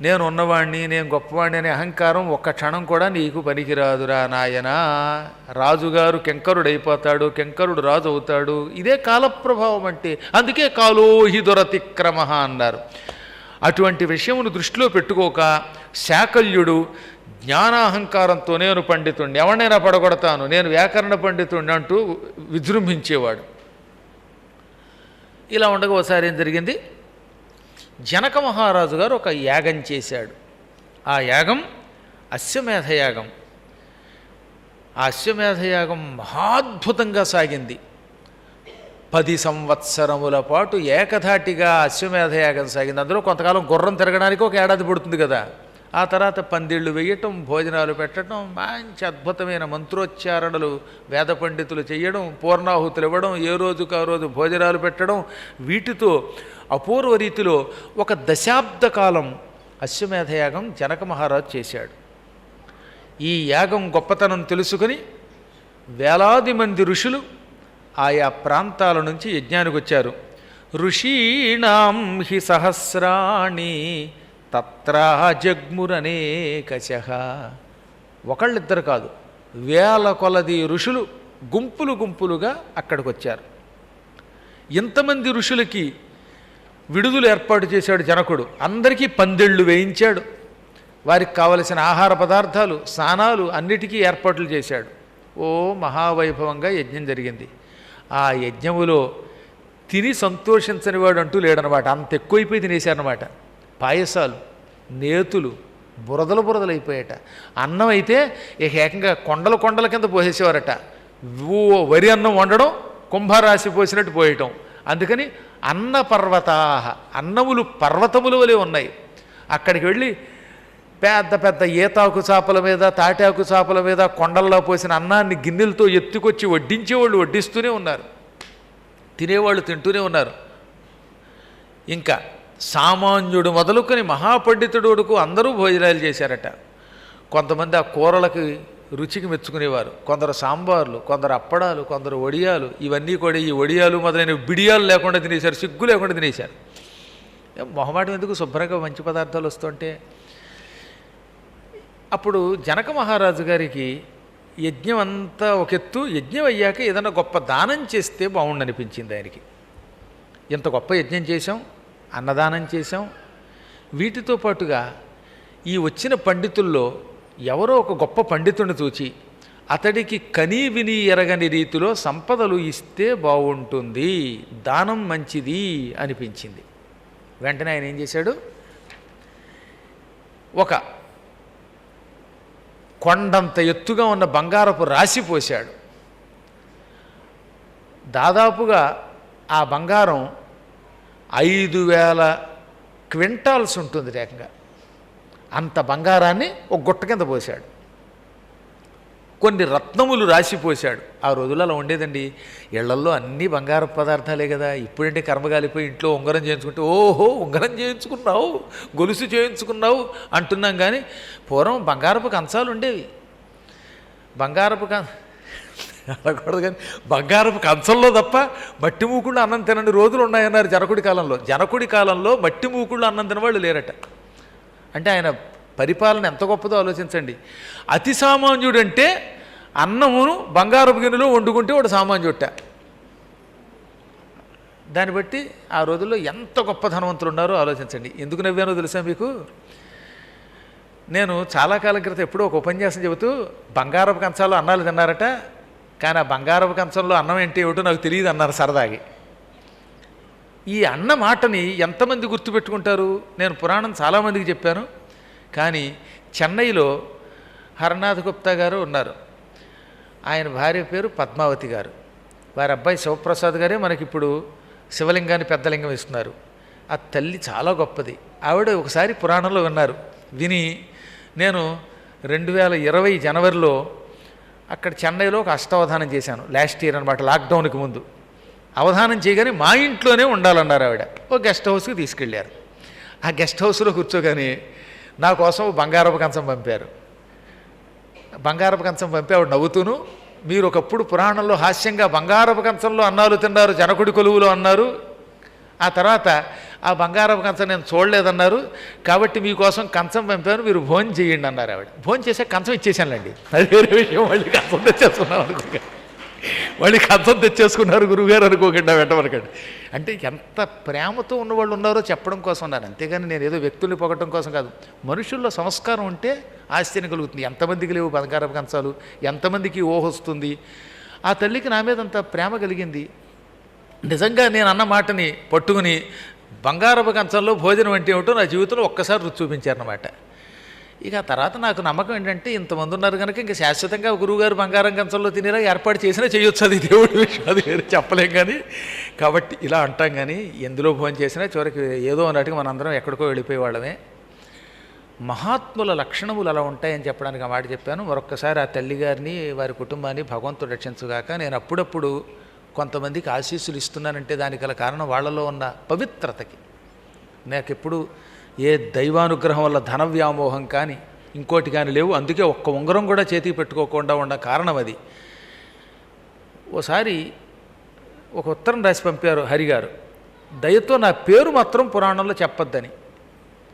నేను ఉన్నవాణ్ణి నేను గొప్పవాణ్ణి అనే అహంకారం ఒక్క క్షణం కూడా నీకు పనికిరాదురా నాయనా. రాజుగారు కెంకరుడైపోతాడు కెంకరుడు రాజు అవుతాడు ఇదే కాలప్రభావం అంటే అందుకే కాలోహి దురతిక్రమ అన్నారు. అటువంటి విషయమును దృష్టిలో పెట్టుకోక శాకల్యుడు జ్ఞానాహంకారంతో నేను పండితుణ్ణి ఎవరినైనా పడగొడతాను నేను వ్యాకరణ పండితుణ్ణి అంటూ విజృంభించేవాడు. ఇలా ఉండగా ఒకసారి ఏం జరిగింది? జనక మహారాజు గారు ఒక యాగం చేశాడు. ఆ యాగం అశ్వమేధయాగం. ఆ అశ్వమేధయాగం మహాద్భుతంగా సాగింది. పది సంవత్సరముల పాటు ఏకధాటిగా అశ్వమేధయాగం సాగింది. అందులో కొంతకాలం గుర్రం తిరగడానికి ఒక ఏడాది పడుతుంది కదా. ఆ తర్వాత పందిళ్ళు వేయటం భోజనాలు పెట్టడం మంచి అద్భుతమైన మంత్రోచ్చారణలు వేద పండితులు చేయడం పూర్ణాహుతులు ఇవ్వడం ఏ రోజుకు ఆ రోజు భోజనాలు పెట్టడం. వీటితో అపూర్వ రీతిలో ఒక దశాబ్ద కాలం అశ్వమేధ యాగం జనక మహారాజు చేశాడు. ఈ యాగం గొప్పతనం తెలుసుకొని వేలాది మంది ఋషులు ఆయా ప్రాంతాల నుంచి యజ్ఞానికి వచ్చారు. ఋషీణాం హి సహస్రాణి తత్రా జగ్మురనేకశ. ఒకళ్ళిద్దరు కాదు వేల కొలది ఋషులు గుంపులు గుంపులుగా అక్కడికి వచ్చారు ఇంతమంది ఋషులకి విడుదల ఏర్పాటు చేశాడు జనకుడు. అందరికీ పందెళ్ళు వేయించాడు. వారికి కావలసిన ఆహార పదార్థాలు స్నానాలు అన్నిటికీ ఏర్పాట్లు చేశాడు. ఓ మహావైభవంగా యజ్ఞం జరిగింది. ఆ యజ్ఞములో తిని సంతోషించని వాడు అంటూ లేడనమాట. అంత ఎక్కువైపోయి తినేశారనమాట. పాయసాలు నేతులు బురదలు బురదలు అయిపోయాట అన్నం అయితే ఇక ఏకంగా కొండల కొండల కింద పోసేసేవారట. వరి అన్నం వండడం కుంభరాశి పోసినట్టు పోయటం. అందుకని అన్న పర్వతాహ అన్నములు పర్వతములు వలె ఉన్నాయి. అక్కడికి వెళ్ళి పెద్ద పెద్ద ఈతాకు చేపల మీద తాటాకు చేపల మీద కొండల్లో పోసిన అన్నాన్ని గిన్నెలతో ఎత్తుకొచ్చి వడ్డించేవాళ్ళు వడ్డిస్తూనే ఉన్నారు. తినేవాళ్ళు తింటూనే ఉన్నారు. ఇంకా సామాన్యుడు మొదలుకొని మహాపండితుడు వడుకు అందరూ భోజనాలు చేశారట. కొంతమంది ఆ కూరలకి రుచికి మెచ్చుకునేవారు. కొందరు సాంబార్లు కొందరు అప్పడాలు కొందరు వడియాలు ఇవన్నీ కూడా ఈ వడియాలు మొదలైన బిడియాలు లేకుండా తినేశారు సిగ్గు లేకుండా తినేశారు. మొహమాటం ఎందుకు శుభ్రంగా మంచి పదార్థాలు వస్తుంటే? అప్పుడు జనక మహారాజు గారికి యజ్ఞం అంతా ఒక ఎత్తు యజ్ఞం అయ్యాక ఏదైనా గొప్ప దానం చేస్తే బాగుండనిపించింది ఆయనకి. ఇంత గొప్ప యజ్ఞం చేశాం అన్నదానం చేశాం. వీటితో పాటుగా ఈ వచ్చిన పండితుల్లో ఎవరో ఒక గొప్ప పండితుడిని చూచి అతడికి కనీ విని ఎరగని రీతిలో సంపదలు ఇస్తే బాగుంటుంది దానం మంచిది అనిపించింది. వెంటనే ఆయన ఏం చేశాడు? ఒక కొండంత ఎత్తుగా ఉన్న బంగారపు రాశి పోశాడు. దాదాపుగా ఆ బంగారం ఐదు వేల క్వింటాల్స్ ఉంటుంది ఏకంగా. అంత బంగారాన్ని ఒక గుట్ట కింద పోశాడు కొన్ని రత్నములు రాసిపోశాడు ఆ రోజుల్లో అలా ఉండేదండి. ఇళ్ళల్లో అన్ని బంగారు పదార్థాలే కదా. ఇప్పుడంటే కర్మగాలిపోయి ఇంట్లో ఉంగరం చేయించుకుంటే ఓహో ఉంగరం చేయించుకున్నావు గొలుసు చేయించుకున్నావు అంటున్నాం కానీ పూర్వం బంగారపు కంచాలు ఉండేవి. బంగారపు కం అనకూడదు కానీ బంగారపు కంచంలో తప్ప మట్టి మూకుళ్ళు అన్నం తినని రోజులు ఉన్నాయన్నారు జనకుడి కాలంలో. జనకుడి కాలంలో మట్టి మూకుళ్ళు అన్నం తినవాళ్ళు లేరట. అంటే ఆయన పరిపాలన ఎంత గొప్పదో ఆలోచించండి. అతి సామాన్యుడంటే అన్నమును బంగారపు గిన్నెలో వండుకుంటే వాడు సామాన్యుట్ట దాన్ని బట్టి ఆ రోజుల్లో ఎంత గొప్ప ధనవంతులు ఉన్నారో ఆలోచించండి. ఎందుకు నవ్వానో తెలుసా మీకు? నేను చాలా కాలం క్రితం ఎప్పుడో ఒక ఉపన్యాసం చెబుతూ బంగారపు కంచాలు అన్నాలు తిన్నారట. కానీ ఆ బంగారపు కంచంలో అన్నం ఏంటి ఏమిటో నాకు తెలియదు అన్నారు సరదాగి. ఈ అన్న మాటని ఎంతమంది గుర్తుపెట్టుకుంటారు? నేను పురాణం చాలామందికి చెప్పాను. కానీ చెన్నైలో హరనాథ్ గుప్తా గారు ఉన్నారు. ఆయన భార్య పేరు పద్మావతి గారు. వారి అబ్బాయి శివప్రసాద్ గారే మనకిప్పుడు శివలింగాన్ని పెద్దలింగం ఇస్తున్నారు ఆ తల్లి చాలా గొప్పది. ఆవిడ ఒకసారి పురాణంలో విన్నారు. విని నేను రెండు వేల ఇరవై జనవరిలో అక్కడ చెన్నైలో ఒక అష్టావధానం చేశాను. లాస్ట్ ఇయర్ అనమాట లాక్డౌన్కి ముందు. అవధానం చేయగానే మా ఇంట్లోనే ఉండాలన్నారు ఆవిడ. ఓ గెస్ట్ హౌస్కి తీసుకెళ్ళారు. ఆ గెస్ట్ హౌస్లో కూర్చోగానే నా కోసం బంగారపు కంచం పంపారు. బంగారపు కంచం పంపి ఆవిడ నవ్వుతూను మీరు ఒకప్పుడు పురాణంలో హాస్యంగా బంగారపు కంచంలో అన్నాలు తిన్నారు జనకుడి కొలువులో అన్నారు ఆ తర్వాత ఆ బంగారపు కంచం నేను చూడలేదన్నారు. కాబట్టి మీకోసం కంచం పంపాను మీరు భోజనం చేయండి అన్నారు ఆవిడ. భోజనం చేసే కంచం ఇచ్చేసానులేండి అది వేరే విషయం మళ్ళీ కంచం తెచ్చేసుకున్నాం అనుకోండి మళ్ళీ కంచం తెచ్చేసుకున్నారు గురువుగారు అనుకోకుండా వెంటవరకండి అంటే ఎంత ప్రేమతో ఉన్నవాళ్ళు ఉన్నారో చెప్పడం కోసం ఉన్నారు అంతేగాని నేను ఏదో వ్యక్తుల్ని పొగటం కోసం కాదు. మనుషుల్లో సంస్కారం ఉంటే ఆశ్చర్యం కలుగుతుంది. ఎంతమందికి లేవు బంగారపు కంచాలు? ఎంతమందికి ఊహ వస్తుంది? ఆ తల్లికి నా మీద అంత ప్రేమ కలిగింది. నిజంగా నేను అన్న మాటని పట్టుకుని బంగారపు కంచంలో భోజనం అంటే ఏమిటో నా జీవితంలో ఒక్కసారి రుచి చూపించారనమాట ఇక తర్వాత నాకు నమ్మకం ఏంటంటే ఇంతమంది ఉన్నారు కనుక ఇంకా శాశ్వతంగా గురువుగారు బంగారం కంచంలో తినేలా ఏర్పాటు చేసినా చేయొచ్చు. అది దేవుడి విషయం అది చెప్పలేం కానీ. కాబట్టి ఇలా అంటాం కానీ ఎందులో భోజనం చేసినా చివరికి ఏదో అన్నట్టుగా మనందరం ఎక్కడికో వెళ్ళిపోయే వాళ్ళమే. మహాత్ముల లక్షణములు అలా ఉంటాయని చెప్పడానికి ఆ మాట చెప్పాను. మరొక్కసారి ఆ తల్లిగారిని వారి కుటుంబాన్ని భగవంతుడు రక్షించుగాక నేను అప్పుడప్పుడు కొంతమందికి ఆశీస్సులు ఇస్తున్నానంటే దానికి గల కారణం వాళ్ళలో ఉన్న పవిత్రతకి. నాకు ఎప్పుడు ఏ దైవానుగ్రహం వల్ల ధన వ్యామోహం కానీ ఇంకోటి కానీ లేవు. అందుకే ఒక్క ఉంగరం కూడా చేతికి పెట్టుకోకుండా ఉన్న కారణం అది. ఓసారి ఒక ఉత్తరం రాసి పంపారు హరిగారు. దయతో నా పేరు మాత్రం పురాణంలో చెప్పొద్దని.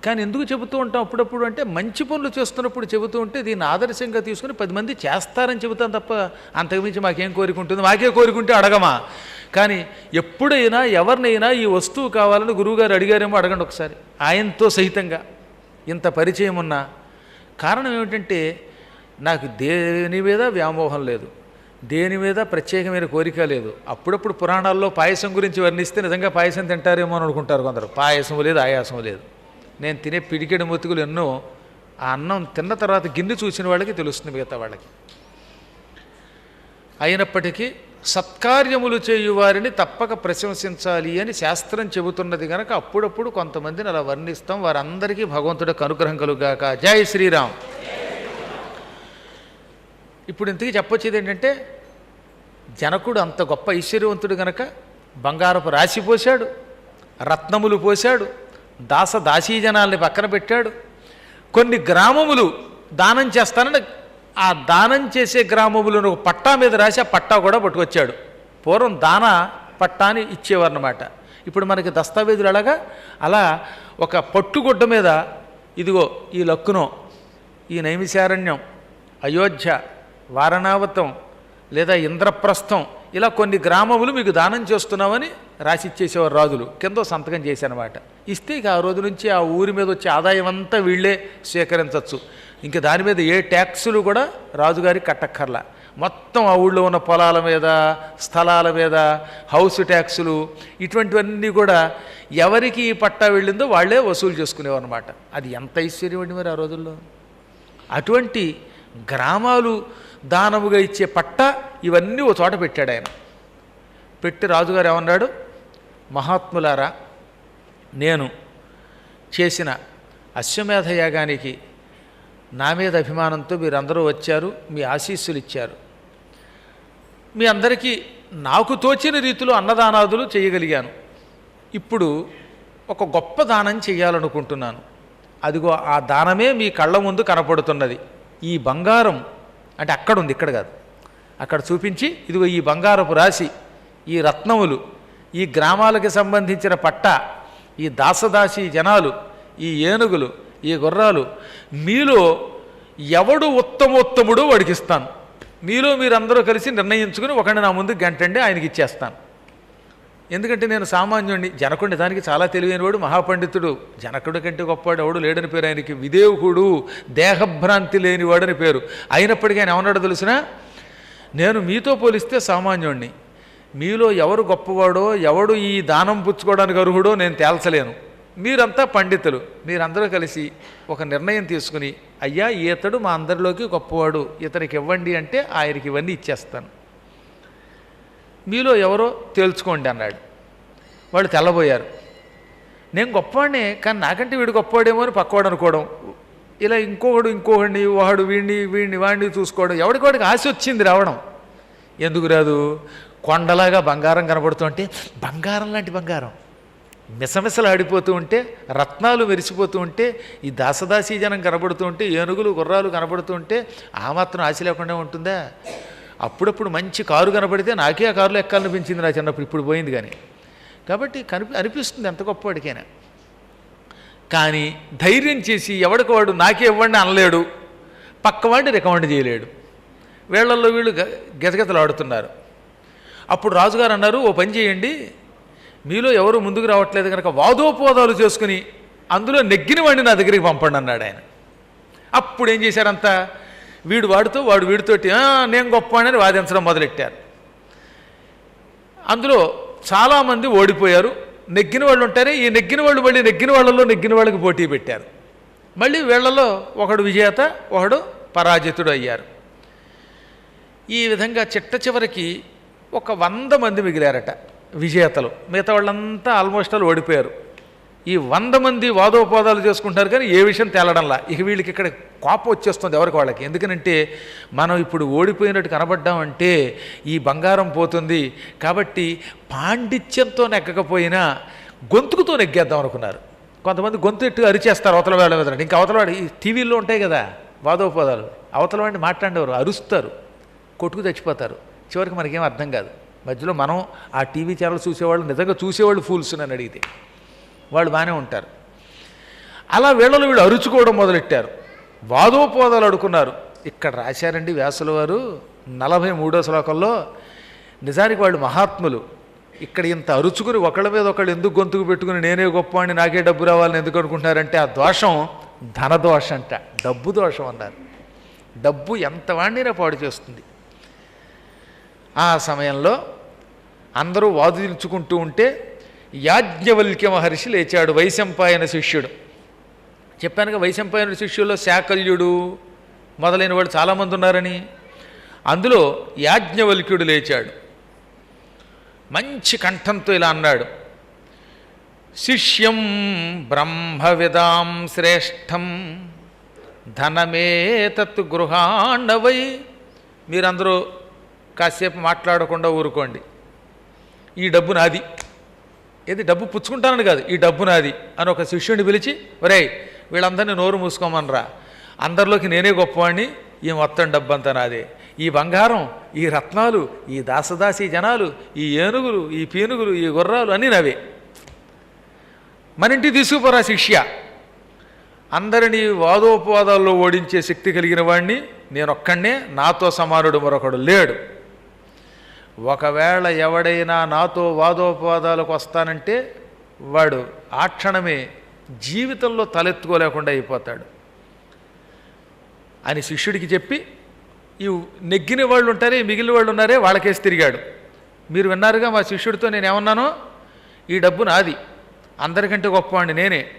కానీ ఎందుకు చెబుతూ ఉంటాం అప్పుడప్పుడు అంటే మంచి పనులు చేస్తున్నప్పుడు చెబుతూ ఉంటే దీన్ని ఆదర్శంగా తీసుకుని పది మంది చేస్తారని చెబుతాం తప్ప అంతకుమించి మాకేం కోరిక ఉంటుంది? మాకే కోరికుంటే అడగమా? కానీ ఎప్పుడైనా ఎవరినైనా ఈ వస్తువు కావాలని గురువుగారు అడిగారేమో అడగండి ఒకసారి. ఆయనతో సహితంగా ఇంత పరిచయం ఉన్నా. కారణం ఏమిటంటే నాకు దేని మీద వ్యామోహం లేదు. దేని మీద ప్రత్యేకమైన కోరిక లేదు. అప్పుడప్పుడు పురాణాల్లో పాయసం గురించి వర్ణిస్తే నిజంగా పాయసం తింటారేమో అని అనుకుంటారు కొందరు. పాయసం లేదు ఆయాసం లేదు. నేను తినే పిడికెడు ముతుకులు ఎన్నో ఆ అన్నం తిన్న తర్వాత గిన్నె చూసిన వాళ్ళకి తెలుస్తుంది మిగతా వాళ్ళకి. అయినప్పటికీ సత్కార్యములు చేయువారిని తప్పక ప్రశంసించాలి అని శాస్త్రం చెబుతున్నది కనుక అప్పుడప్పుడు కొంతమందిని అలా వర్ణిస్తాం. వారందరికీ భగవంతుడికి అనుగ్రహం కలుగాక. జై శ్రీరామ్. ఇప్పుడు ఇంతకీ చెప్పొచ్చేది ఏంటంటే జనకుడు అంత గొప్ప ఐశ్వర్యవంతుడు గనక బంగారపు రాశి పోశాడు రత్నములు పోశాడు దాస దాసీ జనాల్ని పక్కన పెట్టాడు. కొన్ని గ్రామములు దానం చేస్తానని ఆ దానం చేసే గ్రామములను ఒక పట్టా మీద రాసి ఆ పట్టా కూడా పట్టుకొచ్చాడు. పూర్వం దాన పట్టాని ఇచ్చేవారన్నమాట. ఇప్పుడు మనకి దస్తావేజులు అలాగా అలా ఒక పట్టుగుడ్డ మీద ఇదిగో ఈ లక్కునో ఈ నైమిశారణ్యం అయోధ్య వారణావతం లేదా ఇంద్రప్రస్థం ఇలా కొన్ని గ్రామములు మీకు దానం చేస్తున్నామని రాసిచ్చేసేవారు రాజులు. కింద సంతకం చేశానమాట ఇస్తే ఇక ఆ రోజు నుంచి ఆ ఊరి మీద వచ్చే ఆదాయం అంతా వీళ్ళే స్వీకరించవచ్చు. ఇంక దాని మీద ఏ ట్యాక్సులు కూడా రాజుగారికి కట్టక్కర్లా. మొత్తం ఆ ఊళ్ళో ఉన్న పొలాల మీద స్థలాల మీద హౌస్ ట్యాక్సులు ఇటువంటివన్నీ కూడా ఎవరికి ఈ పట్టా వెళ్ళిందో వాళ్ళే వసూలు చేసుకునేవారు అనమాట అది ఎంత ఐశ్వర్యం అండి మరి ఆ రోజుల్లో? అటువంటి గ్రామాలు దానముగా ఇచ్చే పట్ట ఇవన్నీ ఓ చోట పెట్టాడు ఆయన. పెట్టి రాజుగారు ఏమన్నాడు? మహాత్ములారా నేను చేసిన అశ్వమేధ యాగానికి నా మీద అభిమానంతో మీరందరూ వచ్చారు మీ ఆశీస్సులు ఇచ్చారు మీ అందరికీ నాకు తోచిన రీతిలో అన్నదానాదులు చేయగలిగాను. ఇప్పుడు ఒక గొప్ప దానం చేయాలనుకుంటున్నాను. అదిగో ఆ దానమే మీ కళ్ళ ముందు కనపడుతున్నది. ఈ బంగారం అంటే అక్కడ ఉంది ఇక్కడ కాదు. అక్కడ చూపించి ఇదిగో ఈ బంగారపు రాశి ఈ రత్నములు ఈ గ్రామాలకు సంబంధించిన పట్ట ఈ దాసదాసి జనాలు ఈ ఏనుగులు ఈ గుర్రాలు మీలో ఎవడు ఉత్తమోత్తముడో వడికిస్తాను మీలో మీరందరూ కలిసి నిర్ణయించుకుని ఒకడిని నా ముందు గంటండి ఆయనకి ఇచ్చేస్తాను. ఎందుకంటే నేను సామాన్యుడిని జనకుడి దానికి చాలా తెలివైనవాడు మహాపండితుడు. జనకుడి కంటే గొప్పవాడు ఎవడు లేడని పేరు ఆయనకి విదేవుకుడు దేహభ్రాంతి లేనివాడని పేరు. అయినప్పటికీ ఆయన ఏమన్నాడో తెలిసినా? నేను మీతో పోలిస్తే సామాన్యుడిని మీలో ఎవరు గొప్పవాడో ఎవడు ఈ దానం పుచ్చుకోవడానికి అర్హుడో నేను తేల్చలేను. మీరంతా పండితులు. మీరందరూ కలిసి ఒక నిర్ణయం తీసుకుని అయ్యా ఈతడు మా అందరిలోకి గొప్పవాడు. ఇతనికి ఇవ్వండి అంటే ఆయనకి ఇవన్నీ ఇచ్చేస్తాను. మీలో ఎవరో తేల్చుకోండి అన్నాడు. వాళ్ళు తెల్లబోయారు. నేను గొప్పవాడినే కానీ నాకంటే వీడు గొప్పవాడేమో అని పక్కవాడు అనుకోవడం. ఇలా ఇంకొకడు ఇంకొకడిని వాడు వీడిని వీడిని వాడిని చూసుకోవడం. ఎవడికి వాడికి ఆశ వచ్చింది రావడం. ఎందుకు రాదు? కొండలాగా బంగారం కనబడుతుంటే బంగారం లాంటి బంగారం. మిసమిసలు ఆడిపోతూ ఉంటే రత్నాలు మెరిసిపోతూ ఉంటే ఈ దాసదాసీ జనం కనబడుతూ ఉంటే ఏనుగులు గుర్రాలు కనబడుతూ ఉంటే ఆ మాత్రం ఆశ లేకుండా ఉంటుందా? అప్పుడప్పుడు మంచి కారు కనబడితే నాకే ఆ కారులో ఎక్కాలనిపించింది నా చిన్నప్పుడు ఇప్పుడు పోయింది కానీ. కాబట్టి కనిపి అనిపిస్తుంది ఎంత గొప్పవాడికైనా కానీ ధైర్యం చేసి ఎవడికి వాడు నాకే ఇవ్వండి అనలేడు. పక్కవాడిని రికమెండ్ చేయలేడు. వీళ్ళల్లో వీళ్ళు గ ఆడుతున్నారు అప్పుడు రాజుగారు అన్నారు ఓ పని చేయండి. మీలో ఎవరు ముందుకు రావట్లేదు కనుక వాదోపవాదాలు చేసుకుని అందులో నెగ్గిన వాడిని నా దగ్గరికి పంపండి అన్నాడు ఆయన. అప్పుడు ఏం చేశారంతా? వీడు వాడుతూ వాడు వీడితోటి నేను గొప్ప అని వాదించడం మొదలెట్టారు. అందులో చాలామంది ఓడిపోయారు. నెగ్గిన వాళ్ళు ఉంటారే ఈ నెగ్గిన వాళ్ళు మళ్ళీ నెగ్గిన వాళ్ళలో నెగ్గిన వాళ్ళకి పోటీ పెట్టారు. మళ్ళీ వీళ్ళలో ఒకడు విజేత ఒకడు పరాజితుడు అయ్యారు. ఈ విధంగా చిట్ట చివరికి ఒక వంద మంది మిగిలారట విజేతలు. మిగతా వాళ్ళంతా ఆల్మోస్ట్ ఆల్ ఓడిపోయారు. ఈ వంద మంది వాదోపవాదాలు చేసుకుంటారు కానీ ఏ విషయం తేలడంలా? ఇక వీళ్ళకి ఇక్కడ కోపం వచ్చేస్తుంది ఎవరికి వాళ్ళకి? ఎందుకనంటే మనం ఇప్పుడు ఓడిపోయినట్టు కనబడ్డామంటే ఈ బంగారం పోతుంది కాబట్టి పాండిత్యంతో నెగ్గకపోయినా గొంతుకుతో నెగ్గేద్దాం అనుకున్నారు. కొంతమంది గొంతు ఎట్టు అరిచేస్తారు అవతల వాళ్ళ మీద. ఇంకా అవతల వాడు ఈ టీవీల్లో ఉంటాయి కదా వాదోపవాదాలు. అవతల వాడిని మాట్లాడేవారు అరుస్తారు కొట్టుకు చచ్చిపోతారు. చివరికి మనకేం అర్థం కాదు. మధ్యలో మనం ఆ టీవీ ఛానల్ చూసేవాళ్ళు నిజంగా చూసేవాళ్ళు ఫూల్స్ నన్ను అడిగితే వాళ్ళు బాగానే ఉంటారు. అలా వీళ్ళలో వీళ్ళు అరుచుకోవడం మొదలెట్టారు. వాదోపోదాలు అడుకున్నారు ఇక్కడ రాశారండి వ్యాసుల వారు నలభై మూడో శ్లోకంలో నిజానికి వాళ్ళు మహాత్ములు. ఇక్కడ ఇంత అరుచుకుని ఒకళ్ళ మీద ఒకళ్ళు ఎందుకు గొంతుకు పెట్టుకుని నేనే గొప్ప అని నాకే డబ్బు రావాలని ఎందుకు అనుకుంటున్నారంటే ఆ దోషం ధనదోషం అంట డబ్బు దోషం అన్నారు. డబ్బు ఎంత వాడినైనా పాడు చేస్తుంది. ఆ సమయంలో అందరూ వాదులుచుకుంటూ ఉంటే యాజ్ఞవల్క్య మహర్షి లేచాడు వైశంపాయన శిష్యుడు. చెప్పానుగా వైశంపాయన శిష్యుల్లో శాకల్యుడు మొదలైన వాళ్ళు చాలామంది ఉన్నారని. అందులో యాజ్ఞవల్క్యుడు లేచాడు. మంచి కంఠంతో ఇలా అన్నాడు శిష్యం బ్రహ్మవిదాం శ్రేష్టం ధనమేతత్ గృహాండవై మీరందరూ కాసేపు మాట్లాడకుండా ఊరుకోండి. ఈ డబ్బు నాది. ఏది డబ్బు పుచ్చుకుంటానని కాదు ఈ డబ్బు నాది అని ఒక శిష్యుడిని పిలిచి ఒరేయ్ వీళ్ళందరినీ నోరు మూసుకోమనరా. అందరిలోకి నేనే గొప్పవాడిని ఈ మొత్తం డబ్బు అంతా నాదే. ఈ బంగారం ఈ రత్నాలు ఈ దాసదాసి జనాలు ఈ ఏనుగులు ఈ పీనుగులు ఈ గుర్రాలు అన్నీ నవే. మనింటి తీసుకుపోరా శిష్య. అందరినీ వాదోపవాదాల్లో ఓడించే శక్తి కలిగిన వాడిని నేనొక్కడే నాతో సమానుడు మరొకడు లేడు. ఒకవేళ ఎవడైనా నాతో వాదోపవాదాలకు వస్తానంటే వాడు ఆ క్షణమే జీవితంలో తలెత్తుకోలేకుండా అయిపోతాడు. అని శిష్యుడికి చెప్పి ఈ నెగ్గిన వాళ్ళు ఉంటారే మిగిలిన వాళ్ళు ఉన్నారే వాళ్ళకేసి తిరిగాడు. మీరు విన్నారుగా మా శిష్యుడితో నేను ఏమన్నానో? ఈ డబ్బు నాది అందరికంటే గొప్పవాడిని నేనే.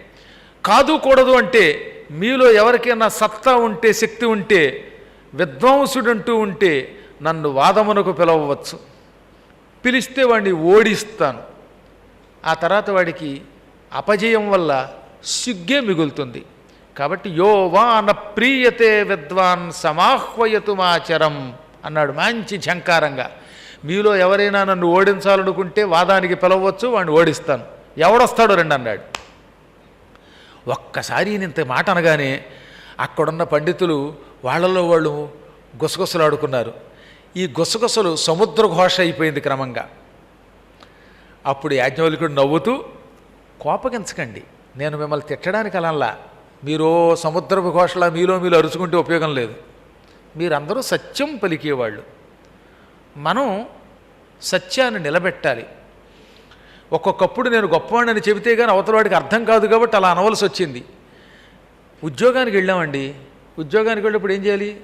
కాదు కూడదు అంటే మీలో ఎవరికైనా సత్తా ఉంటే శక్తి ఉంటే విద్వాంసుడంటూ ఉంటే నన్ను వాదమునకు పిలవవచ్చు. పిలిస్తే వాడిని ఓడిస్తాను. ఆ తర్వాత వాడికి అపజయం వల్ల సిగ్గే మిగులుతుంది. కాబట్టి యో వాన ప్రీయతే విద్వాన్ సమాహ్వయతు మాచరం అన్నాడు మంచి ఝంకారంగా. మీలో ఎవరైనా నన్ను ఓడించాలనుకుంటే వాదానికి పిలవచ్చు వాడిని ఓడిస్తాను. ఎవడొస్తాడో రండి అన్నాడు. ఒక్కసారి ఇంత మాట అనగానే అక్కడున్న పండితులు వాళ్ళలో వాళ్ళు గుసగుసలాడుకున్నారు. ఈ గుసగుసలు సముద్ర ఘోష అయిపోయింది క్రమంగా. అప్పుడు యాజ్ఞవల్కుడు నవ్వుతూ కోపగించకండి నేను మిమ్మల్ని తిట్టడానికి అలా మీరు సముద్రపు ఘోషలా మీలో మీరు అరుచుకుంటే ఉపయోగం లేదు. మీరందరూ సత్యం పలికేవాళ్ళు. మనం సత్యాన్ని నిలబెట్టాలి. ఒక్కొక్కప్పుడు నేను గొప్పవాడిని చెబితే కానీ అవతలవాడికి అర్థం కాదు కాబట్టి అలా అనవలసి వచ్చింది. ఉద్యోగానికి వెళ్ళామండి. ఉద్యోగానికి వెళ్ళినప్పుడు ఏం చేయాలి?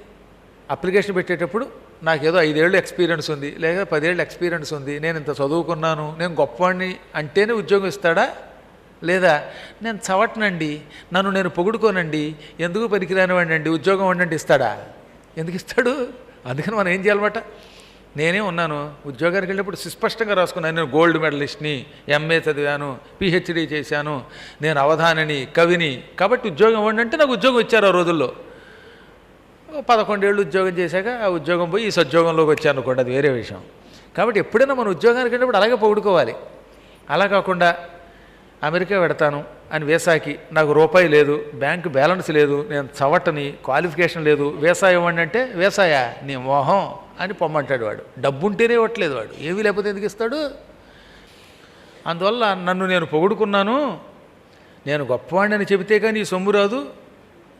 అప్లికేషన్ పెట్టేటప్పుడు నాకు ఏదో ఐదేళ్ళు ఎక్స్పీరియన్స్ ఉంది లేదా పదేళ్ళు ఎక్స్పీరియన్స్ ఉంది. నేను ఇంత చదువుకున్నాను నేను గొప్పవాడిని అంటేనే ఉద్యోగం ఇస్తాడా? లేదా నేను చవటనండి నన్ను నేను పొగుడుకోనండి ఎందుకు పనికిరాని వాడినండి అండి ఉద్యోగం ఉండండి ఇస్తాడా? ఎందుకు ఇస్తాడు? అందుకని మనం ఏం చేయాలన్నమాట? నేనే ఉన్నాను ఉద్యోగానికి వెళ్ళినప్పుడు సుస్పష్టంగా రాసుకున్నాను నేను గోల్డ్ మెడలిస్ట్ని ఎంఏ చదివాను పిహెచ్డి చేశాను నేను అవధానిని కవిని. కాబట్టి ఉద్యోగం ఇవ్వండి అంటే నాకు ఉద్యోగం ఇచ్చారు ఆ రోజుల్లో. పదకొండేళ్ళు ఉద్యోగం చేశాక ఆ ఉద్యోగం పోయి ఈ సద్యోగంలోకి వచ్చాను అనుకోండి అది వేరే విషయం. కాబట్టి ఎప్పుడైనా మనం ఉద్యోగానికి వెళ్ళినప్పుడు అలాగే పొగుడుకోవాలి అలా కాకుండా అమెరికా పెడతాను అని వేసాకి నాకు రూపాయి లేదు బ్యాంక్ బ్యాలెన్స్ లేదు నేను చవటని క్వాలిఫికేషన్ లేదు వేసా ఇవ్వండి అంటే వేసాయా? నీ మోహం అని పొమ్మంటాడు వాడు. డబ్బు ఉంటేనే ఇవ్వట్లేదు వాడు. ఏమీ లేకపోతే ఎందుకు ఇస్తాడు? అందువల్ల నన్ను నేను పొగుడుకున్నాను. నేను గొప్పవాడిని చెబితే కానీ ఈ సొమ్ము రాదు.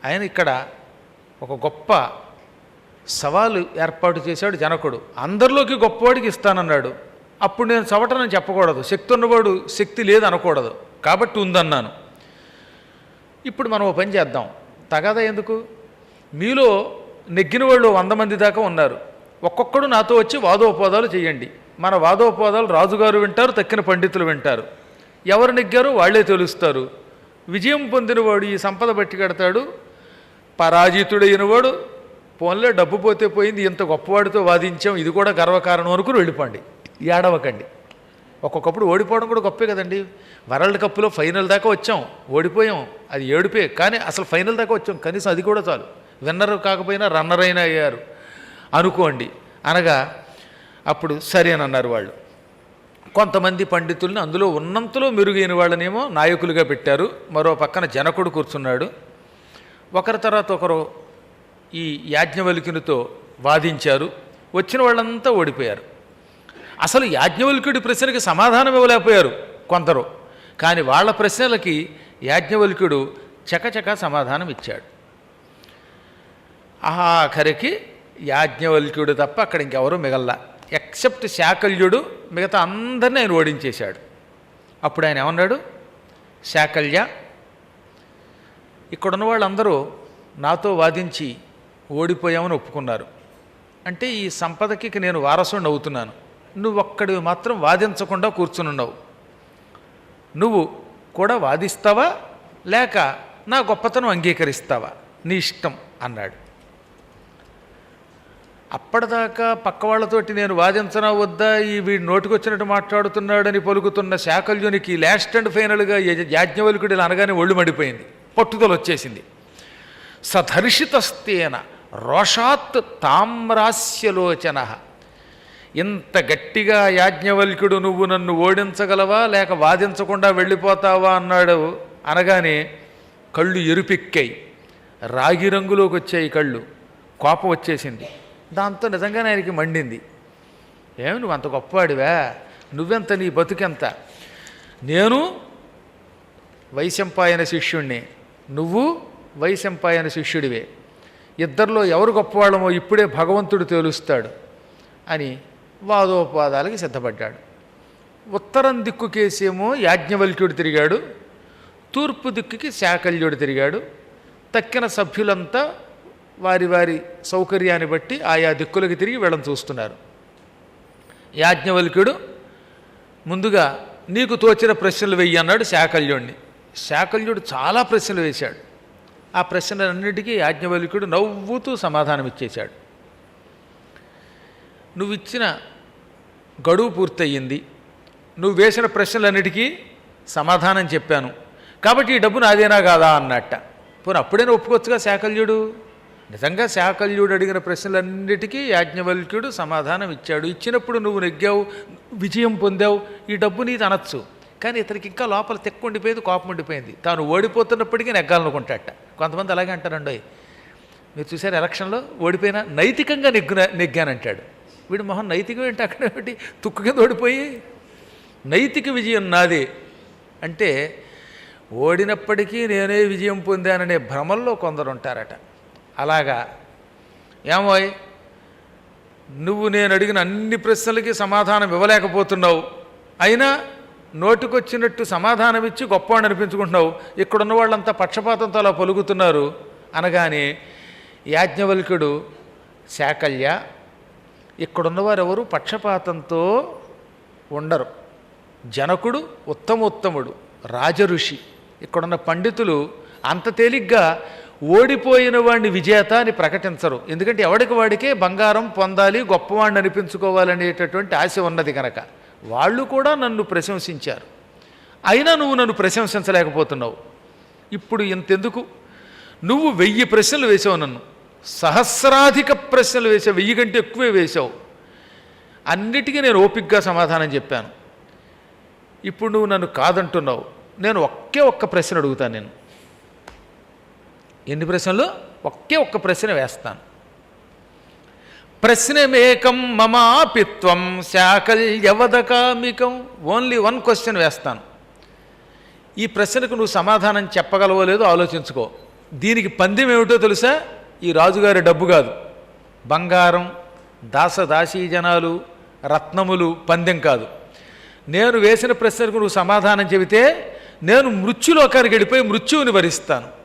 ఆయన ఇక్కడ ఒక గొప్ప సవాలు ఏర్పాటు చేశాడు జనకుడు. అందరిలోకి గొప్పవాడికి ఇస్తానన్నాడు. అప్పుడు నేను చవటనని చెప్పకూడదు. శక్తి ఉన్నవాడు శక్తి లేదు అనకూడదు కాబట్టి ఉందన్నాను. ఇప్పుడు మనం ఓ పని చేద్దాం. తగాద ఎందుకు? మీలో నెగ్గిన వాళ్ళు వంద మంది దాకా ఉన్నారు. ఒక్కొక్కడు నాతో వచ్చి వాదోపవాదాలు చేయండి. మన వాదోపవాదాలు రాజుగారు వింటారు తక్కిన పండితులు వింటారు. ఎవరు నెగ్గారో వాళ్ళే తెలుస్తారు. విజయం పొందినవాడు ఈ సంపద బట్టి కడతాడు. పరాజితుడైనవాడు పోన్లే డబ్బు పోతే పోయింది ఇంత గొప్పవాడితో వాదించాం ఇది కూడా గర్వకారణం అనుకుని వెళ్ళిపోండి ఏడవకండి. ఒక్కొక్కప్పుడు ఓడిపోవడం కూడా గొప్పే కదండి. వరల్డ్ కప్లో ఫైనల్ దాకా వచ్చాం ఓడిపోయాం అది ఏడుపే కానీ అసలు ఫైనల్ దాకా వచ్చాం కనీసం అది కూడా చాలు. విన్నర్ కాకపోయినా రన్నర్ అయినా అయ్యారు. అనుకోండి అనగా అప్పుడు సరేనన్నారు వాళ్ళు. కొంతమంది పండితుల్ని అందులో ఉన్నంతలో మెరుగైన వాళ్ళనేమో నాయకులుగా పెట్టారు మరో పక్కన జనకుడు కూర్చున్నాడు. ఒకరి తర్వాత ఒకరు ఈ యాజ్ఞవల్కునితో వాదించారు. వచ్చిన వాళ్ళంతా ఓడిపోయారు. అసలు యాజ్ఞవల్కుడి ప్రశ్నకి సమాధానం ఇవ్వలేకపోయారు కొందరు. కానీ వాళ్ళ ప్రశ్నలకి యాజ్ఞవల్కుడు చకచక సమాధానం ఇచ్చాడు. ఆఖరికి యాజ్ఞవల్క్యుడు తప్ప అక్కడ ఇంకెవరూ మిగల్లా. ఎక్సెప్ట్ శాకల్యుడు మిగతా అందరినీ ఆయన ఓడించేశాడు. అప్పుడు ఆయన ఏమన్నాడు? శాకల్య ఇక్కడున్న వాళ్ళందరూ నాతో వాదించి ఓడిపోయామని ఒప్పుకున్నారు. అంటే ఈ సంపదకి నేను వారసుని అవుతున్నాను. నువ్వు ఒక్కడివి మాత్రం వాదించకుండా కూర్చునున్నావు నువ్వు కూడా వాదిస్తావా? లేక నా గొప్పతనం అంగీకరిస్తావా? నీ ఇష్టం అన్నాడు. అప్పటిదాకా పక్క వాళ్ళతోటి నేను వాదించనా వద్దా? ఈ వీడి నోటికొచ్చినట్టు మాట్లాడుతున్నాడని పలుకుతున్న శాకల్యునికి లాస్ట్ అండ్ ఫైనల్గా యాజ్ఞవల్కుడు ఇలా అనగానే ఒళ్ళు మడిపోయింది. పట్టుదల వచ్చేసింది సధర్షితస్తేన రోషాత్ తామ్రాస్యలోచన. ఇంత గట్టిగా యాజ్ఞవల్క్యుడు నువ్వు నన్ను ఓడించగలవా? లేక వాదించకుండా వెళ్ళిపోతావా? అన్నాడు. అనగానే కళ్ళు ఎరుపెక్కాయి. రాగి రంగులోకి వచ్చాయి కళ్ళు. కోపం వచ్చేసింది. దాంతో నిజంగానే ఆయనకి మండింది. ఏమి నువ్వు అంత గొప్పవాడివా? నువ్వెంత నీ బతుకెంత? నేను వైశంపాయన శిష్యుణ్ణి. నువ్వు వైశంపాయన శిష్యుడివే. ఇద్దరిలో ఎవరు గొప్పవాళ్ళమో ఇప్పుడే భగవంతుడు తేలుస్తాడు అని వాదోపవాదాలకి సిద్ధపడ్డాడు. ఉత్తరం దిక్కుకేసేమో యాజ్ఞవల్క్యుడు తిరిగాడు. తూర్పు దిక్కుకి శాకల్యుడు తిరిగాడు. తక్కిన సభ్యులంతా వారి వారి సౌకర్యాన్ని బట్టి ఆయా దిక్కులకి తిరిగి వెళ్ళని చూస్తున్నారు. యాజ్ఞవల్క్యుడు ముందుగా నీకు తోచిన ప్రశ్నలు వెయ్యి అన్నాడు శాకల్యుణ్ణి. శాకల్యుడు చాలా ప్రశ్నలు వేశాడు. ఆ ప్రశ్నలన్నిటికీ యాజ్ఞవల్క్యుడు నవ్వుతూ సమాధానం ఇచ్చేశాడు నువ్వు ఇచ్చిన గడువు పూర్తయింది నువ్వు వేసిన ప్రశ్నలన్నిటికీ సమాధానం చెప్పాను. కాబట్టి ఈ డబ్బు నాదేనా కాదా అన్నట్ట. పోనీ అప్పుడైనా ఒప్పుకోవచ్చుగా శాకల్యుడు? నిజంగా శాకల్యుడు అడిగిన ప్రశ్నలన్నిటికీ యాజ్ఞవల్క్యుడు సమాధానం ఇచ్చాడు ఇచ్చినప్పుడు నువ్వు నెగ్గావు విజయం పొందావు. ఈ డబ్బు నీది అనొచ్చు కానీ ఇతనికి ఇంకా లోపల తెక్కు ఉండిపోయింది కోపం ఉండిపోయింది తాను ఓడిపోతున్నప్పటికీ నెగ్గాలనుకుంటాట కొంతమంది అలాగే అంటారండోయ్ మీరు చూసారు ఎలక్షన్లో ఓడిపోయినా నైతికంగా నెగ్గున నెగ్గానంటాడు. వీడు మొహం నైతికం ఏంటి అక్కడ ఒకటి తుక్కు కింద ఓడిపోయి? నైతిక విజయం నాది. అంటే ఓడినప్పటికీ నేనే విజయం పొందాననే భ్రమల్లో కొందరు ఉంటారట అలాగా ఏమోయ్ నువ్వు నేను అడిగిన అన్ని ప్రశ్నలకి సమాధానం ఇవ్వలేకపోతున్నావు. అయినా నోటికొచ్చినట్టు సమాధానం ఇచ్చి గొప్పవాడిని అనిపించుకుంటున్నావు. ఇక్కడున్న వాళ్ళంతా పక్షపాతంతో అలా పలుకుతున్నారు. అనగానే యాజ్ఞవల్కుడు శాకల్య ఇక్కడున్నవారెవరు పక్షపాతంతో ఉండరు. జనకుడు ఉత్తమోత్తముడు రాజఋషి. ఇక్కడున్న పండితులు అంత తేలిగ్గా ఓడిపోయిన వాడిని విజేత అని ప్రకటించరు. ఎందుకంటే ఎవడికి వాడికే బంగారం పొందాలి గొప్పవాడిని అనిపించుకోవాలనేటటువంటి ఆశ ఉన్నది కనుక వాళ్ళు కూడా నన్ను ప్రశంసించారు. అయినా నువ్వు నన్ను ప్రశంసించలేకపోతున్నావు. ఇప్పుడు ఇంతెందుకు? నువ్వు వెయ్యి ప్రశ్నలు వేసావు నన్ను. సహస్రాధిక ప్రశ్నలు వేసావు వెయ్యి కంటే ఎక్కువే వేశావు. అన్నిటికీ నేను ఓపిక్గా సమాధానం చెప్పాను. ఇప్పుడు నువ్వు నన్ను కాదంటున్నావు. నేను ఒకే ఒక్క ప్రశ్న అడుగుతాను నేను. ఎన్ని ప్రశ్నలు? ఒకే ఒక్క ప్రశ్న వేస్తాను. ప్రశ్నమేకం మమాపిత్వం శాకల్యవదకామికం. ఓన్లీ వన్ క్వశ్చన్ వేస్తాను. ఈ ప్రశ్నకు నువ్వు సమాధానం చెప్పగలవో లేదో ఆలోచించుకో. దీనికి పందెం ఏమిటో తెలుసా? ఈ రాజుగారి డబ్బు కాదు. బంగారం దాసదాసీ జనాలు రత్నములు పందెం కాదు. నేను వేసిన ప్రశ్నకు నువ్వు సమాధానం చెబితే నేను మృత్యులోకానికి వెళ్ళిపోయి మృత్యువుని భరిస్తాను.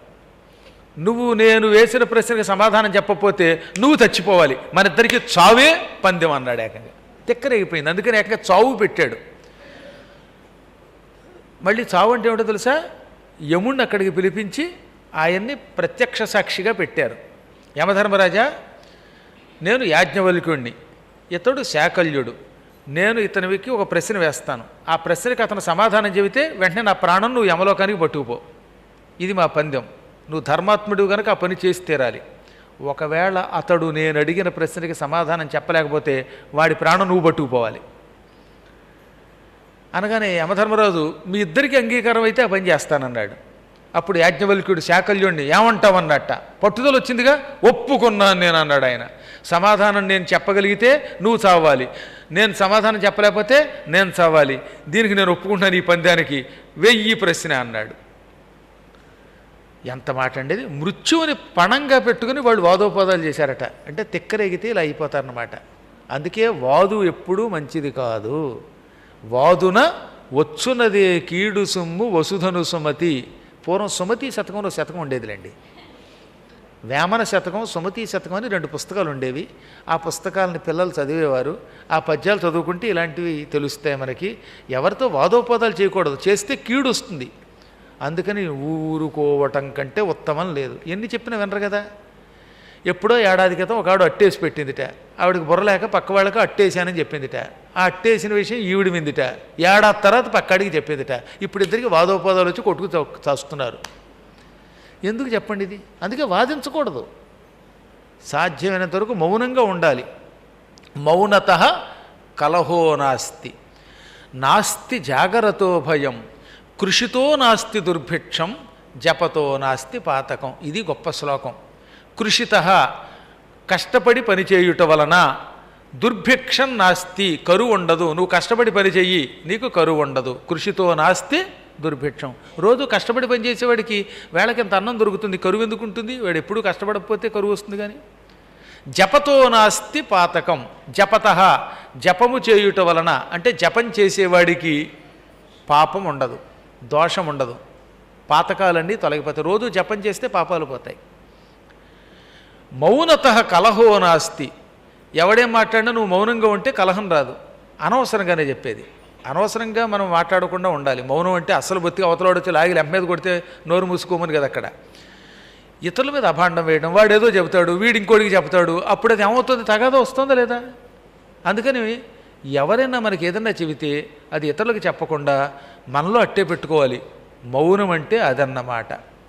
నువ్వు నేను వేసిన ప్రశ్నకి సమాధానం చెప్పకపోతే నువ్వు చచ్చిపోవాలి. మన ఇద్దరికి చావే పందెం అన్నాడు ఏకంగా. తిక్కరేగిపోయింది. అందుకని ఏకంగా చావు పెట్టాడు. మళ్ళీ చావు అంటే ఏమిటో తెలుసా? యముణ్ణి అక్కడికి పిలిపించి ఆయన్ని ప్రత్యక్ష సాక్షిగా పెట్టారు. యమధర్మరాజా నేను యాజ్ఞవల్క్యుణ్ణి. ఇతడు శాకల్యుడు. నేను ఇతనికి ఒక ప్రశ్న వేస్తాను. ఆ ప్రశ్నకి అతను సమాధానం చెబితే వెంటనే నా ప్రాణం నువ్వు యమలోకానికి పట్టుకుపో. ఇది మా పందెం. నువ్వు ధర్మాత్ముడు కనుక ఆ పని చేసి తీరాలి. ఒకవేళ అతడు నేను అడిగిన ప్రశ్నకి సమాధానం చెప్పలేకపోతే వాడి ప్రాణం నువ్వు పట్టుకుపోవాలి. అనగానే యమధర్మరాజు మీ ఇద్దరికి అంగీకారం అయితే ఆ పని చేస్తానన్నాడు. అప్పుడు యాజ్ఞవల్క్యుడు శాకల్యుణ్ణి ఏమంటావన్నట్ట? పట్టుదల వచ్చిందిగా? ఒప్పుకున్నాను నేను అన్నాడు ఆయన. సమాధానం నేను చెప్పగలిగితే నువ్వు చావాలి. నేను సమాధానం చెప్పలేకపోతే నేను చావాలి. దీనికి నేను ఒప్పుకుంటాను ఈ పందానికి వెయ్యి ప్రశ్న అన్నాడు. ఎంత మాట అండి మృత్యువుని పణంగా పెట్టుకుని వాళ్ళు వాదోపాదాలు చేశారట. అంటే తిక్కరేగితే ఇలా అయిపోతారన్నమాట. అందుకే వాదు ఎప్పుడూ మంచిది కాదు. వాదున వచ్చునదే కీడు సొమ్ము వసుధను సుమతి. పూర్వం సుమతి శతకంలో శతకం ఉండేదిలేండి. వేమన శతకం సుమతి శతకం అని రెండు పుస్తకాలు ఉండేవి. ఆ పుస్తకాలని పిల్లలు చదివేవారు. ఆ పద్యాలు చదువుకుంటే ఇలాంటివి తెలుస్తాయి మనకి. ఎవరితో వాదోపాదాలు చేయకూడదు. చేస్తే కీడు వస్తుంది. అందుకని ఊరుకోవటం కంటే ఉత్తమం లేదు. ఎన్ని చెప్పినా వినరు కదా. ఎప్పుడో ఏడాది క్రితం ఒక ఆవిడ అట్టేసి పెట్టిందిట. ఆవిడకి బుర్రలేక పక్క వాళ్ళకి అట్టేసానని చెప్పిందిట. ఆ అట్టేసిన విషయం ఈవిడి మిందిట. ఏడాది తర్వాత పక్కాడికి చెప్పిందిట. ఇప్పుడు ఇద్దరికి వాదోపాదాలు వచ్చి కొట్టుకు చస్తున్నారు. ఎందుకు చెప్పండి ఇది? అందుకే వాదించకూడదు. సాధ్యమైనంత వరకు మౌనంగా ఉండాలి. మౌనత కలహో నాస్తి. నాస్తి జాగ్రత్తో భయం. కృషితో నాస్తి దుర్భిక్షం జపతో నాస్తి పాతకం. ఇది గొప్ప శ్లోకం. కృషిత కష్టపడి పనిచేయుట వలన దుర్భిక్షం నాస్తి కరువు ఉండదు. నువ్వు కష్టపడి పనిచేయి నీకు కరువు ఉండదు. కృషితో నాస్తి దుర్భిక్షం. రోజు కష్టపడి పనిచేసేవాడికి వేళకి ఎంత అన్నం దొరుకుతుంది? కరువు ఎందుకు ఉంటుంది? వాడు ఎప్పుడూ కష్టపడకపోతే కరువు వస్తుంది కానీ. జపతో నాస్తి పాతకం. జపత జపము చేయుట వలన అంటే జపం చేసేవాడికి పాపం ఉండదు. దోషం ఉండదు పాతకాలన్నీ తొలగిపోతాయి. రోజు జపం చేస్తే పాపాలు పోతాయి. మౌనత కలహో నాస్తి. ఎవడేం మాట్లాడినా నువ్వు మౌనంగా ఉంటే కలహం రాదు. అనవసరంగానే చెప్పేది. అనవసరంగా మనం మాట్లాడకుండా ఉండాలి. మౌనం అంటే అసలు బొత్తిగా అవతలవాడు వచ్చి లాగి లెంప మీద కొడితే నోరు మూసుకోమని కదా అక్కడ. ఇతరుల మీద అభాండం వేయడం వాడు ఏదో చెబుతాడు వీడు ఇంకోటికి చెబుతాడు అప్పుడు అది ఏమవుతుంది? తగాదా వస్తుందా లేదా? అందుకని ఎవరైనా మనకి ఏదన్నా చెబితే అది ఇతరులకు చెప్పకుండా మనలో అట్టే పెట్టుకోవాలి. మౌనం అంటే అదన్నమాట.